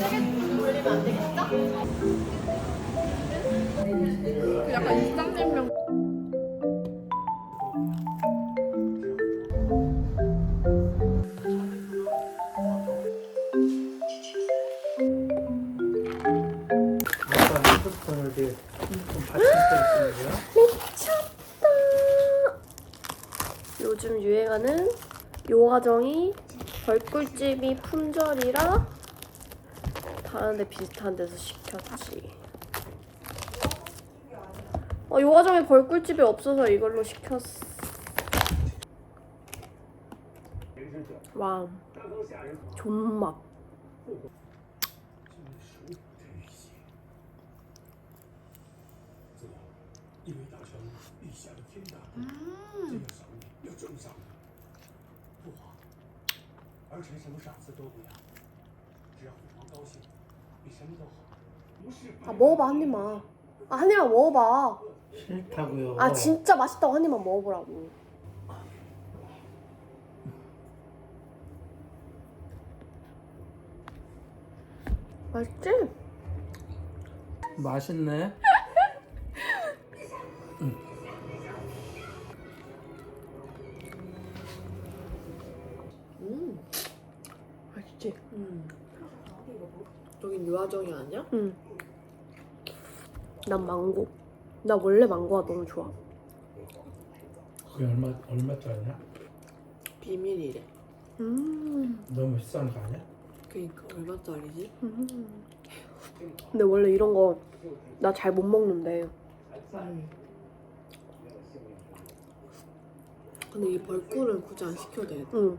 쓰는 거야? 요즘 유행하는 요화정이 벌꿀집이 품절이라 다른 데 비슷한 데서 시켰지. 어, 요화정에 벌꿀집이 없어서 이걸로 시켰어. 와, 존맛. 아 먹어봐 한 입만. 아 한 입만 먹어봐. 싫다고요. 아 진짜 맛있다고 한 입만 먹어보라고. 맛있지? 맛있네. 맛 있지? 음. 여긴 유화정이 아니야? 응. 난 망고. 나 원래 망고가 너무 좋아. 그게 얼마 얼마짜리냐? 비밀이래 음. 너무 비싼 거 아니야? 그니까 얼마짜리지? 근데 원래 이런 거 나 잘 못 먹는데 근데 이 벌꿀은 굳이 안 시켜도 돼 응.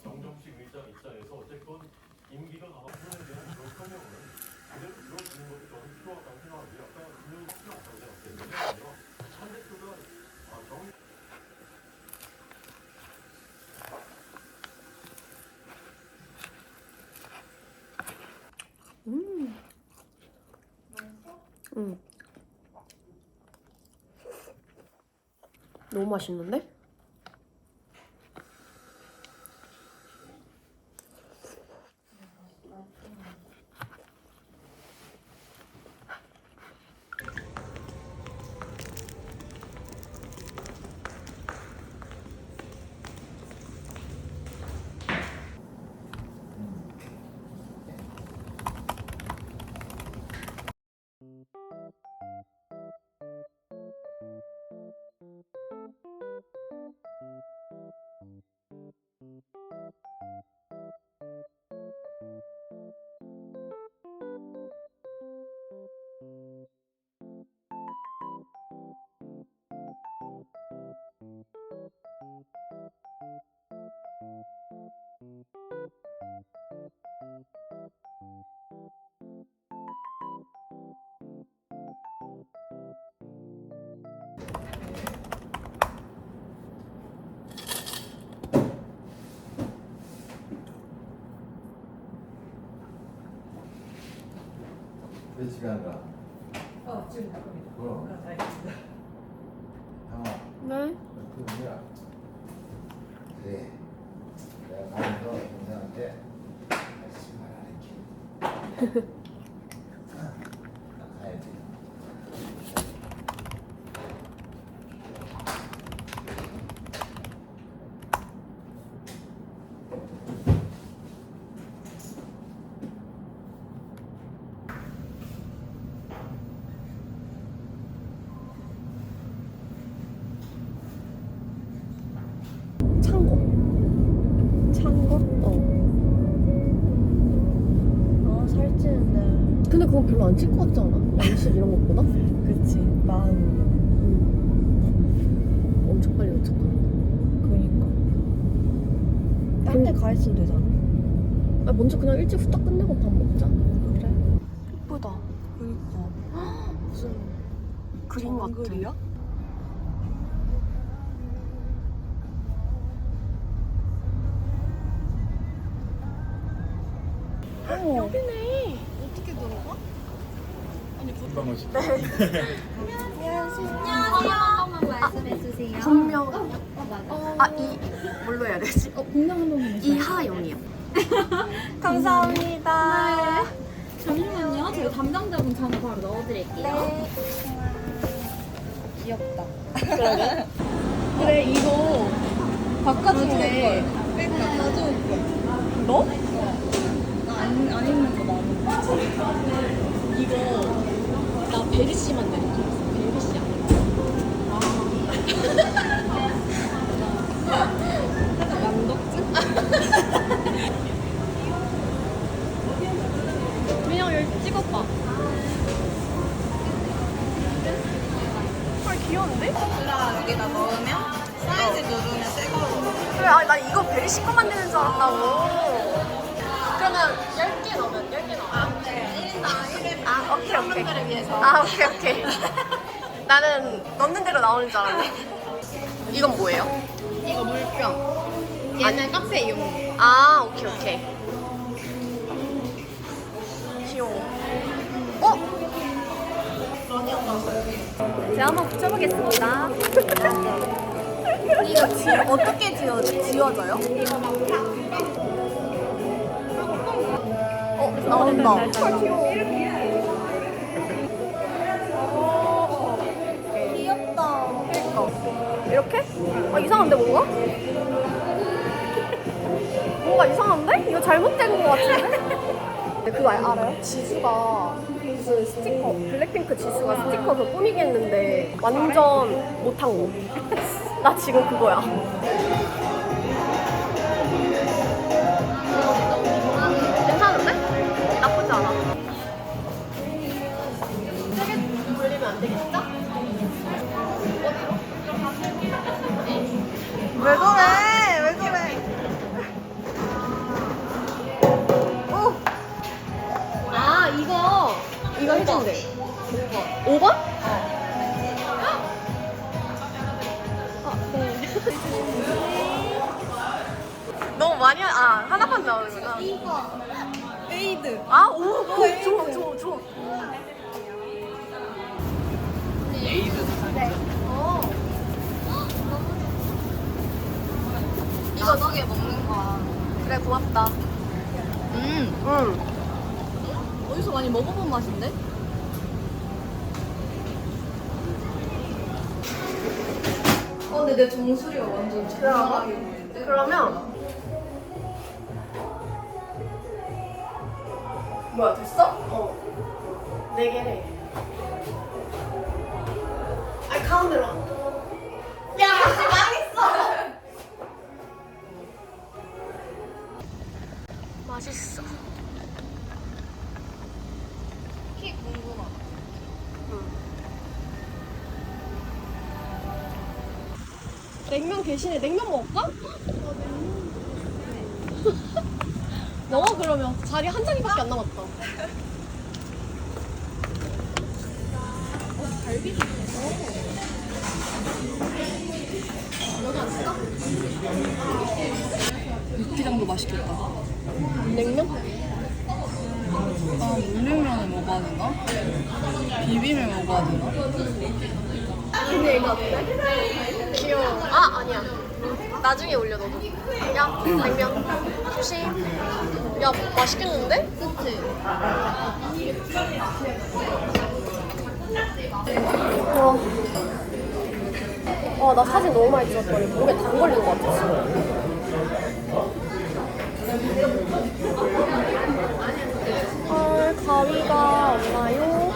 응. 너무 맛있는데? 몇 시간 가? 어, 지금 갈 겁니다. 그럼 어, 알겠습니다. 형아 네. 그 뭐야 그래 내가 가면서 동생한테 신발 안 했지 나 가야지 창고. 창고? 어. 아 살찌는데 근데 그거 별로 안 같지 않아? 양식 이런 것보다? 그치 마음 엄청 빨리 어쨌다. 그니까 딴 데 가 있으면 되잖아 아, 먼저 그냥 일찍 후딱 끝내고 밥 먹자. 그래? 예쁘다. 그니까 무슨 그림 같아. 정글이야? 여기네. 금 방 오시. 분명. 아, 이, 뭘로 해야 되지? 어, 분명 한 번만 이하영이요. 감사합니다 잠시만요. 저희 담당자분 전화 바로 넣어드릴게요. 귀엽다 그래, 이거 바꿔줄래. 그러니까 가져올 거야 너? 안, 안 입는 거 나는 이거 나 베리 씨만 내는 줄 알았어. 베리 씨 아니야. 양덕진? 그냥 여기 찍어봐. 헐 귀여운데? 여기다 넣으면 사이즈 누르면 새 거로 그래, 아, 나 이거 베리 씨 거 만드는 줄 알았다고. 그러면 10개 넣으면 10개 넣어. 아, 네. 1인당 1인. 아, 오케이, 오케이. 을 위해서. 아, 오케이, 오케이. 나는 넣는 대로 나오는 줄 알았네. 이건 뭐예요? 이거 물병. 얘는 카페 이용. 아, 오케이, 오케이. 귀여워. 어? 제가 한번 붙여보겠습니다. 이거 지, 어떻게 지워, 지워져요? 어, 나온다. 귀엽다. 그러니까. 이렇게? 아, 이상한데, 뭔가? 뭔가 이상한데? 이거 잘못된 것 같은데? 그거 알- 알아요? 지수가 무슨 스티커, 블랙핑크 지수가 스티커 그 꾸미겠는데 완전 못한 거. 나 지금 그거야. 왜 그래? 왜 그래? 아. 이거. 이거 해준대 5번? 어. 아, 네. 너무 많이 하, 아 하나만 나오는구나. 에이드. 아 오 오, 좋아 좋아 좋아 거 너게 먹는 거야 그래 고맙다 음응 어디서 많이 먹어본 맛인데? 어 근데 내 정수리가 완전 정갈하게 보이는데? 그러면 뭐야 됐어? 어. 네 개래. 아니 가운데로. 맛있어. 키 궁금하다. 냉면 대신에 냉면 먹을까? 먹어 그러면 자리 한 자리밖에 안 남았다. 육개장도 맛있겠다 냉면? 아 물냉면을 먹어야 되나? 비빔을 먹어야 되나? 근데 이거 어때? 귀여워. 아 아니야. 나중에 올려 너도. 야 냉면 조심. 야 맛있겠는데? 그치. 와. 와, 나 사진 너무 많이 찍었더니 목에 당 걸린 것 같아, 지금. 헐, 가위가 없나요?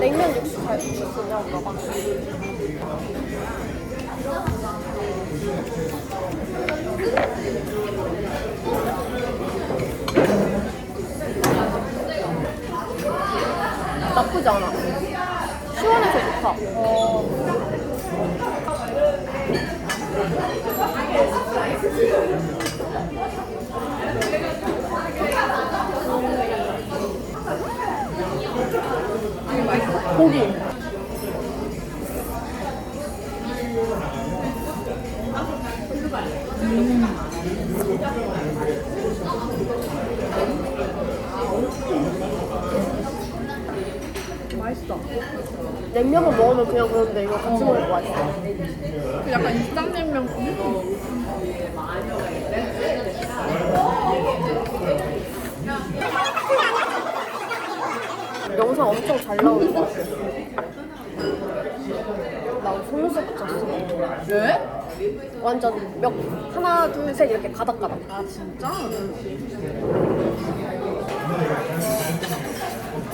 냉면 육수 잘 주셨냐, 엄마가? 나쁘지 않아. 시원해서 좋다. 어. 고기. 먹으면 그냥 그런데 이거 같이 먹으면 맛있어. 약간 일상냉면 영상 엄청 잘 나오는 거 같아. 나 속눈썹 붙였어. 왜? 완전 몇 하나 둘 셋 이렇게 가닥가닥. 아 진짜?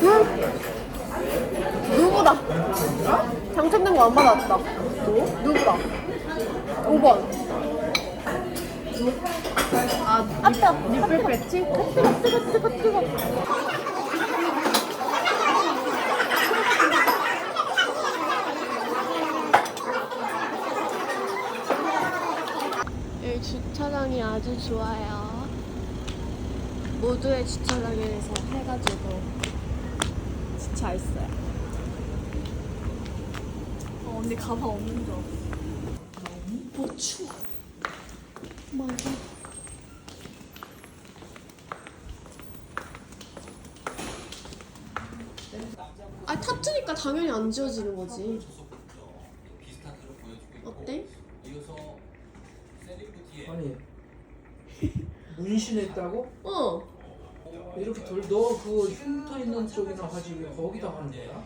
누 구다? 당첨된 거 안 받았다. 누구다? 5번. 아 아따. 니플 배치? 뜨거 뜨거 뜨거 뜨거. 여기 주차장이 아주 좋아요. 모두의 주차장에서 해가지고 주차 있어요. 어, 언니 가방 없는 줄 알았어. 너무 추워. 맞아. 아 타투니까 당연히 안 지워지는 거지. 어때? 아니 문신했다고? 어. 이렇게 돌, 너 그 흉터 있는 쪽이나 하지 왜 거기다 하는 거야?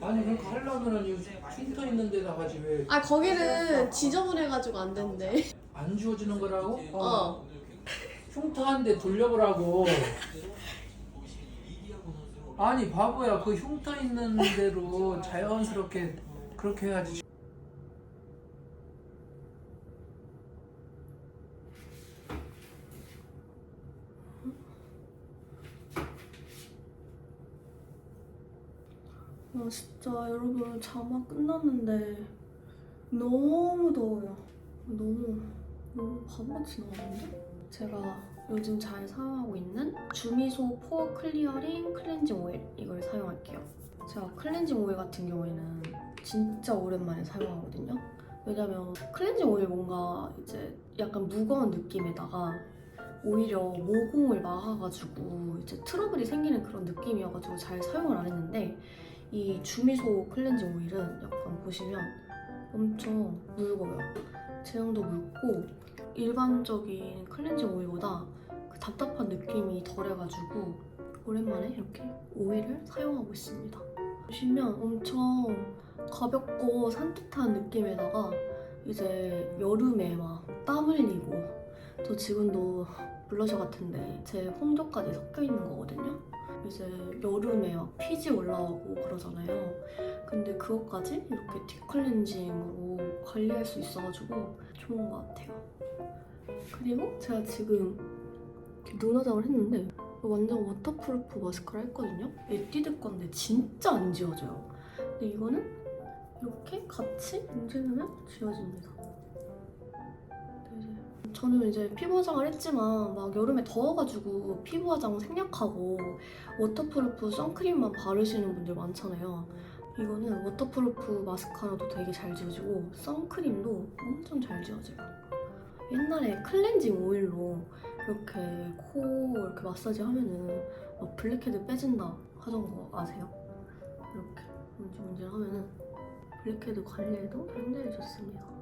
아니 그러니까 하려면은 이 흉터 있는 데다 하지 왜안아 거기는 지저분해가지고 안 된대. 지워지는 거라고? 어. 흉터 한대 돌려보라고. 아니 바보야 그 흉터 있는 대로 자연스럽게 그렇게 해야지. 아 진짜 여러분 자막 끝났는데 너무 더워요. 너무 너무 바보같이 나오는데? 제가 요즘 잘 사용하고 있는 주미소 포어 클리어링 클렌징 오일 이걸 사용할게요. 제가 클렌징 오일 같은 경우에는 진짜 오랜만에 사용하거든요. 왜냐면 클렌징 오일 뭔가 이제 약간 무거운 느낌에다가 오히려 모공을 막아가지고 이제 트러블이 생기는 그런 느낌이어가지고 잘 사용을 안 했는데 이 주미소 클렌징 오일은 약간 보시면 엄청 묽어요. 제형도 묽고 일반적인 클렌징 오일보다 그 답답한 느낌이 덜해가지고 오랜만에 이렇게 오일을 사용하고 있습니다. 보시면 엄청 가볍고 산뜻한 느낌에다가 이제 여름에 막 땀 흘리고 저 지금도 블러셔 같은데 제 홍조까지 섞여 있는 거거든요. 이제 여름에 막 피지 올라오고 그러잖아요. 근데 그것까지 이렇게 딥클렌징으로 관리할 수 있어가지고 좋은 것 같아요. 그리고 제가 지금 눈 화장을 했는데 완전 워터프루프 마스카라 했거든요. 에뛰드 건데 진짜 안 지워져요. 근데 이거는 이렇게 같이 문지르면 지워집니다. 저는 이제 피부 화장을 했지만 막 여름에 더워가지고 피부 화장 생략하고 워터프루프 선크림만 바르시는 분들 많잖아요. 이거는 워터프루프 마스카라도 되게 잘 지워지고 선크림도 엄청 잘 지워져요. 옛날에 클렌징 오일로 이렇게 코 이렇게 마사지 하면은 막 블랙헤드 빼진다 하던 거 아세요? 이렇게 문질문질 하면은 블랙헤드 관리에도 굉장히 좋습니다.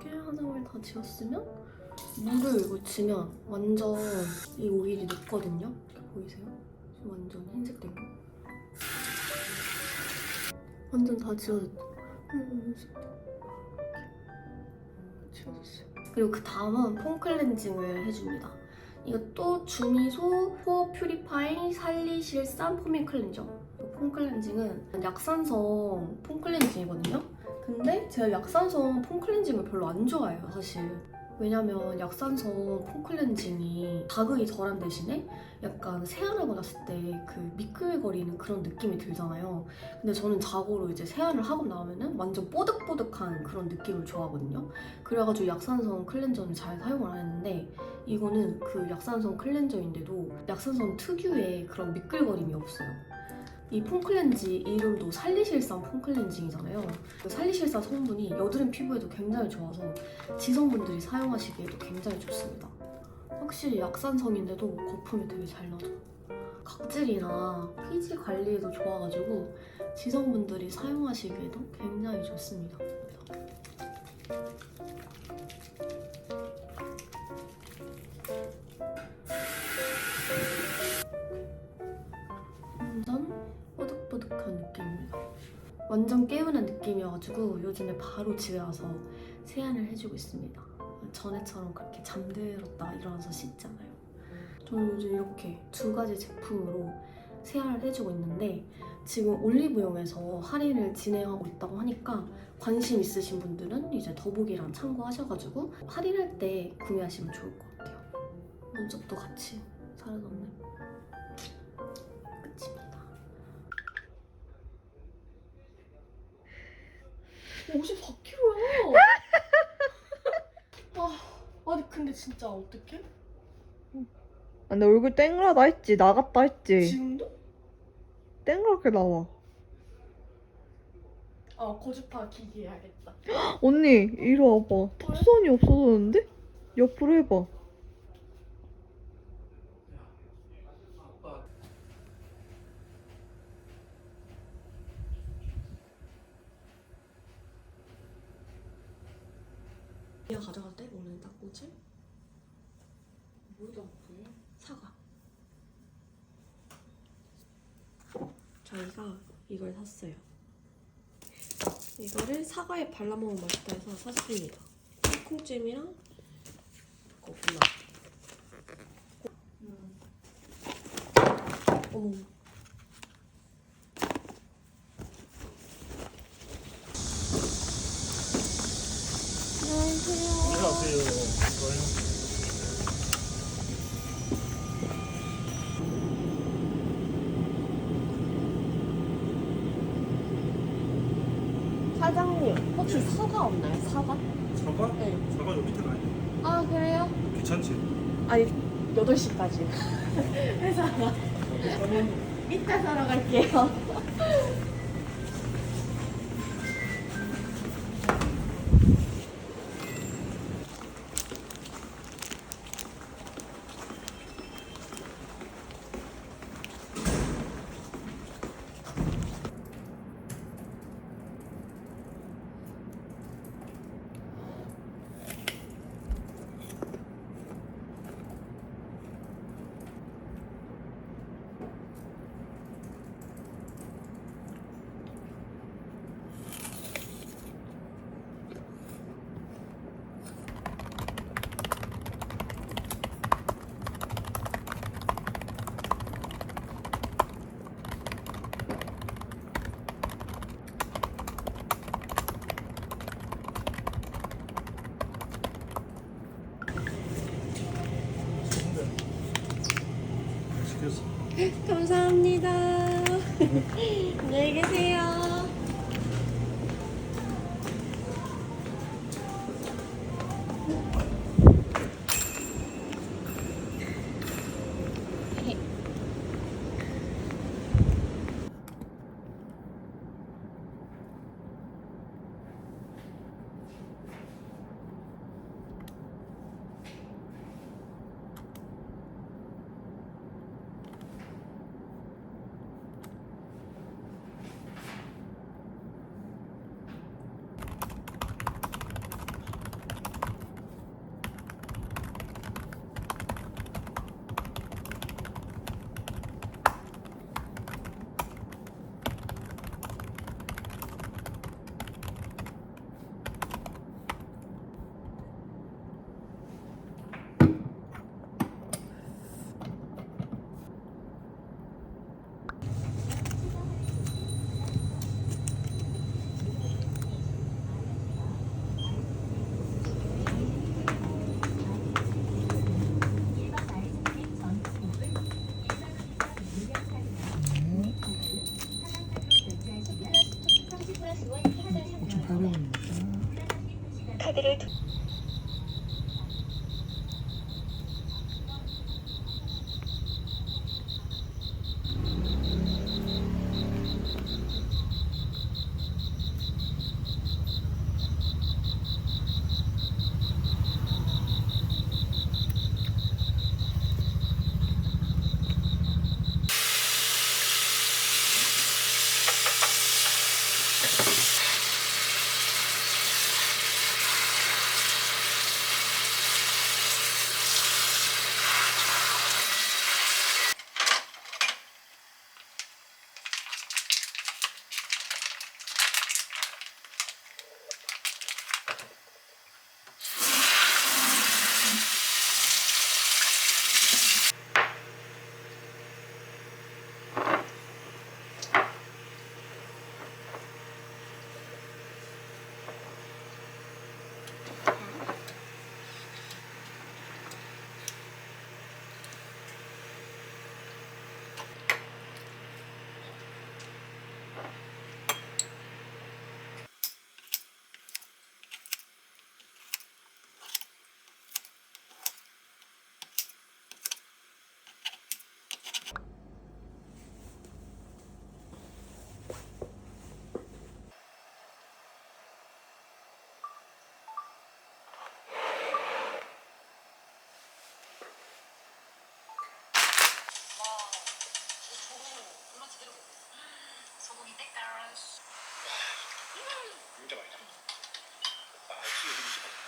이렇게 화장을 다 지웠으면 물을 묻히면 완전 이 오일이 녹거든요. 이렇게 보이세요? 완전 흰색 된 거. 완전 다 지워졌다. 음, 지워졌어요. 그리고 그 다음은 폼 클렌징을 해줍니다. 이것도 주미소 포어 퓨리파잉 살리실산 포밍 클렌저. 폼 클렌징은 약산성 폼 클렌징이거든요. 근데 제가 약산성 폼 클렌징을 별로 안 좋아해요, 사실. 왜냐면 약산성 폼 클렌징이 자극이 덜한 대신에 약간 세안하고 났을 때 그 미끌거리는 그런 느낌이 들잖아요. 근데 저는 자고로 이제 세안을 하고 나오면은 완전 뽀득뽀득한 그런 느낌을 좋아하거든요. 그래가지고 약산성 클렌저는 잘 사용을 안 했는데 이거는 그 약산성 클렌저인데도 약산성 특유의 그런 미끌거림이 없어요. 이 폼클렌지 이름도 살리실산 폼클렌징이잖아요. 그 살리실산 성분이 여드름 피부에도 굉장히 좋아서 지성분들이 사용하시기에도 굉장히 좋습니다. 확실히 약산성인데도 거품이 되게 잘 나죠. 각질이나 피지 관리에도 좋아가지고 지성분들이 사용하시기에도 굉장히 좋습니다. 뽀득뽀득한 느낌입니다. 완전 개운한 느낌이어가지고 요즘에 바로 집에 와서 세안을 해주고 있습니다. 전에처럼 그렇게 잠들었다 일어나서 씻잖아요. 저는 요즘 이렇게 두 가지 제품으로 세안을 해주고 있는데 지금 올리브영에서 할인을 진행하고 있다고 하니까 관심 있으신 분들은 이제 더보기랑 참고하셔가지고 할인할 때 구매하시면 좋을 것 같아요. 눈썹도 같이 살아남는 54kg야. 아, 아니 근데 진짜 어떡해? 아, 내 얼굴 땡그라다 했지 나갔다 했지 지금도? 땡그랗게 나와 아 고주파 기기 해야겠다. 언니 이리 와봐 턱선이 없어졌는데? 옆으로 해봐 야 가져갈 때 오늘 딱 뭐지? 뭐다 그게? 사과. 저희가 이걸 샀어요. 이거를 사과에 발라먹으면 맛있다 해서 샀습니다. 콩잼이랑 고구마. 어머. 사장님 혹시 사과 없나요? 사과? 사과? 네. 사과 요 밑에 가야 돼. 아 그래요? 귀찮지? 아니 8시까지 회사가 이따 사러 갈게요 400원입니다. 카드를 음, 진짜 맛있다. 아, 역시 요즘 음식.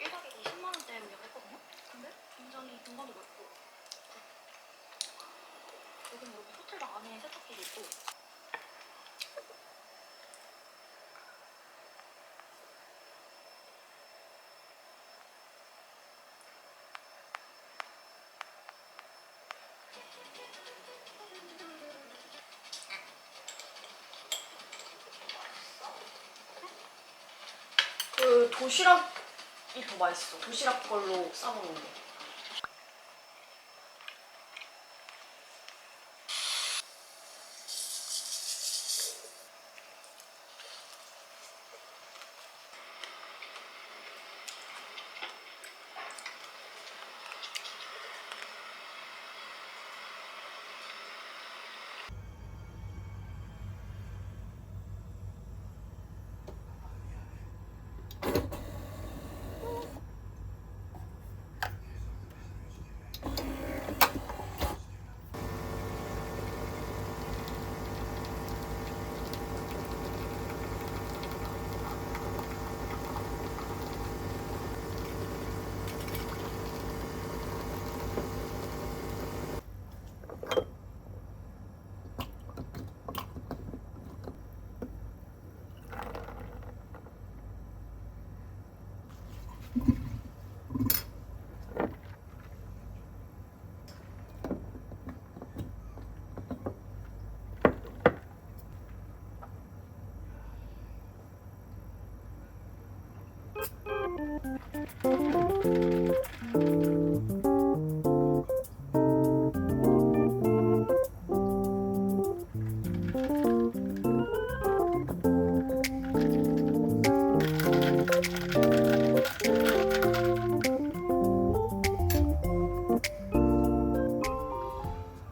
일박에 20만 원대 예약했거든요. 근데 굉장히 공간도 넓고 여기는 이렇게 호텔방 안에 세탁기도 있고 그 도시락이 더 맛있어. 도시락 걸로 싸먹는 게.